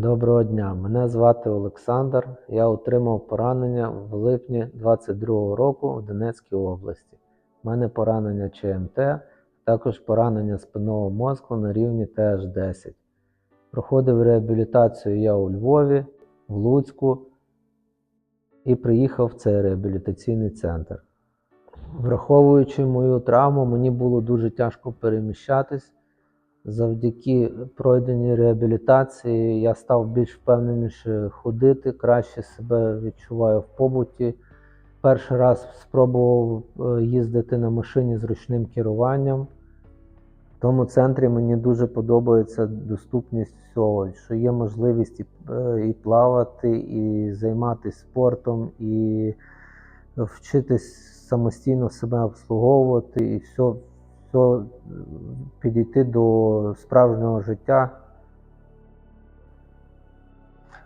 Доброго дня, мене звати Олександр. Я отримав поранення в липні 22 року в Донецькій області. У мене поранення ЧМТ, також поранення спинного мозку на рівні ТH10. Проходив реабілітацію я у Львові, в Луцьку і приїхав в цей реабілітаційний центр. Враховуючи мою травму, мені було дуже тяжко переміщатись. Завдяки пройденій реабілітації я став більш впевненіше ходити, краще себе відчуваю в побуті. Перший раз спробував е, їздити на машині з ручним керуванням. В тому центрі мені дуже подобається доступність всього, що є можливість і, е, і плавати, і займатися спортом, і вчитись самостійно себе обслуговувати, і все, все підійти до справжнього життя.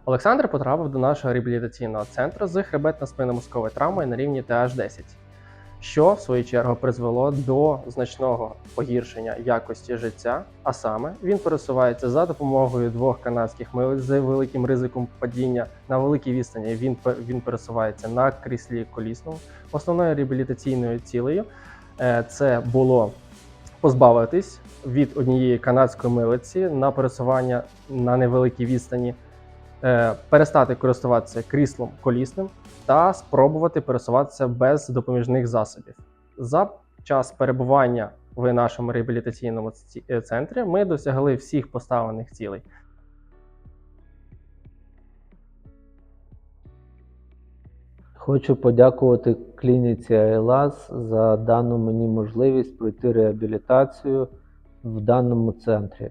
Олександр потрапив до нашого реабілітаційного центру з хребетно-спинномозковою травмою на рівні TH10, що в свою чергу призвело до значного погіршення якості життя. А саме він пересувається за допомогою двох канадських милиць з великим ризиком падіння на великій відстані. Він він пересувається на кріслі колісному. Основною реабілітаційною цілею е, це було позбавитись від однієї канадської милиці на пересування на невеликій відстані е, перестати користуватися кріслом колісним та спробувати пересуватися без допоміжних засобів. За час перебування в нашому реабілітаційному е, центрі ми досягли всіх поставлених цілей. Хочу подякувати клініці Айлас за дану мені можливість пройти реабілітацію в даному центрі.